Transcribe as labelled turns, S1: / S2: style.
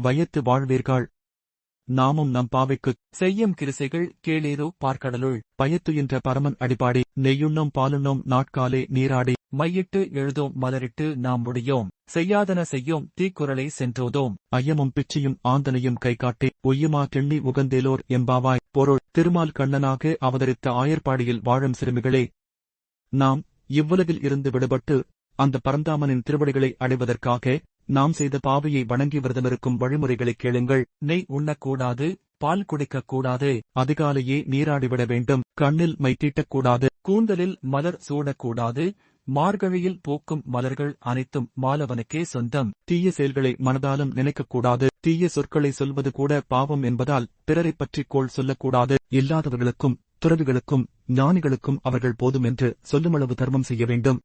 S1: வையத்து வாழ்வீர்கள். நாமும் நம் பாவைக்குச்
S2: செய்யும் கிருசைகள் கேளீரோ பார்க்கடலுள்
S1: பயத்துயின்ற பரமன் அடிபாடி நெய்யுண்ணும் பாலுண்ணும் நாட்காலே நீராடி
S2: மையிட்டு எழுதோம் மலரிட்டு நாம் முடியோம் செய்யாதன செய்யோம் தீக்குரலை சென்றோதோம்
S1: ஐயமும் பிச்சையும் ஆந்தனையும் கைகாட்டி ஒய்யுமா கிண்ணி உகந்தேலோர் எம்பாவாய் பொருள் திருமால் கண்ணனாக அவதரித்த ஆயர்பாடியில் வாழும் சிறுமிகளே. நாம் இவ்வுலகில் இருந்து விடுபட்டு அந்த பரந்தாமனின் திருவடிகளை அடைவதற்காக நாம் செய்த பாவையை வணங்கி விரதமிருக்கும் வழிமுறைகளைக் கேளுங்கள்.
S2: நெய் உண்ணக்கூடாது பால் குடிக்கக்கூடாது
S1: அதிகாலையே நீராடிவிட வேண்டும் கண்ணில் மை தீட்டக்கூடாது
S2: கூந்தலில் மலர் சூடக்கூடாது மார்கழியில் பூக்கும் மலர்கள் அனைத்தும் மாலவனுக்கே சொந்தம்.
S1: தீய செயல்களை மனதாலும் நினைக்கக்கூடாது தீய சொற்களை சொல்வது கூட பாவம் என்பதால் பிறரைப் பற்றி கோள் சொல்லக்கூடாது. இல்லாதவர்களுக்கும் துறவிகளுக்கும் ஞானிகளுக்கும் அவர்கள் போதும் என்று சொல்லுமளவு தர்மம் செய்ய வேண்டும்.